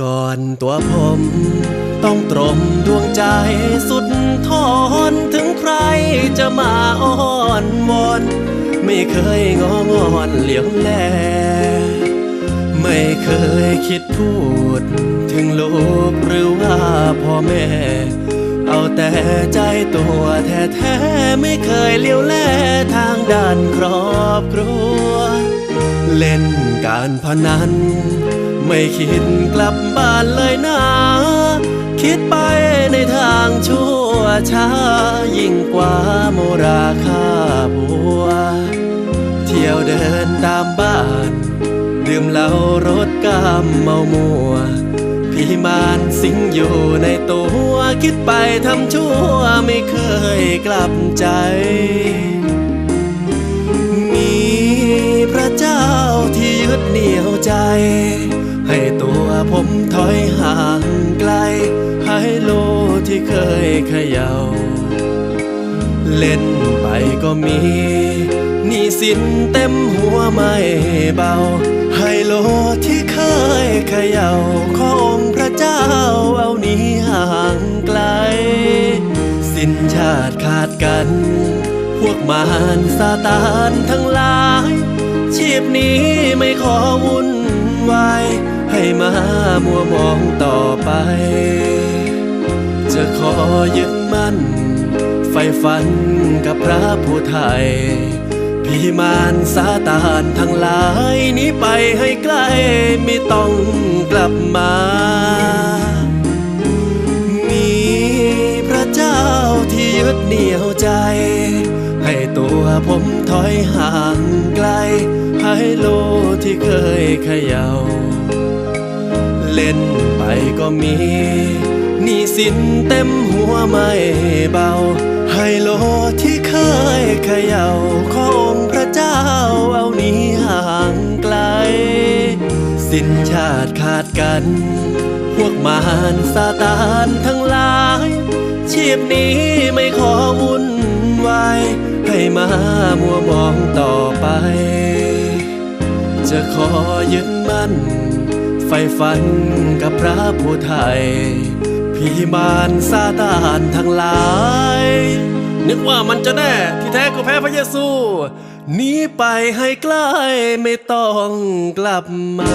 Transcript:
ก่อนตัวผม ต้องตรมดวงใจสุดทอนถึงใครจะมาอ้อนวอนไม่เคยงองอนเหลียวแล ไม่เคยคิดพูด ถึงลูกหรือว่าพ่อแม่ เอาแต่ใจตัวแท้ๆไม่เคยเลี้ยวแลทางด้านครอบครัว เล่นการพนัน ไม่คิดกลับบ้านเลยนะ คิดไปในทางชั่วช้า ยิ่งกว่าโมราคาบัว เที่ยวเดินตามบ้าน ดื่มเหล้ารถกามเมามัวพี่มานสิงอยู่ในตัว คิดไปทำชั่วไม่เคยกลับใจ เขยา่า เล่นไปก็มีหนี้สินเต็มหัวไม่เบาให้โลที่เคยเขย่าของพระเจ้าเอานี้ห่างไกล สิ้นชาติขาดกัน พวกมารซาตานทั้งหลาย ชีพนี้ไม่ขอวุ่นวายให้มามัวมองต่อไป จะขอยึดมั่น ไฟฝันกับพระผู้ไทยพี่มารซาตานทั้งหลายหนี้ไปให้ไกลไม่ต้องกลับมา มีพระเจ้าที่ยึดเหนี่ยวใจ ให้ตัวผมถอยห่างไกล ให้โลที่เคยเขยา่า เล่นไปก็มี นี้สินเต็มหัวไม่เบาให้โลที่เคยเขย่าของพระเจ้าเอานี้ห่างไกล สิ้นชาติขาดกัน พวกมารซาตานทั้งหลาย ชีพนี้ไม่ขอวุ่นวายให้มามัวมองต่อไป จะขอยึดมั่นไฟฝันกับพระผู้ไทย พี่มานซาตานทั้งหลาย นึกว่ามันจะแน่ ที่แท้ก็แพ้พระเยซูหนีไปให้ใกล้ไม่ต้องกลับมา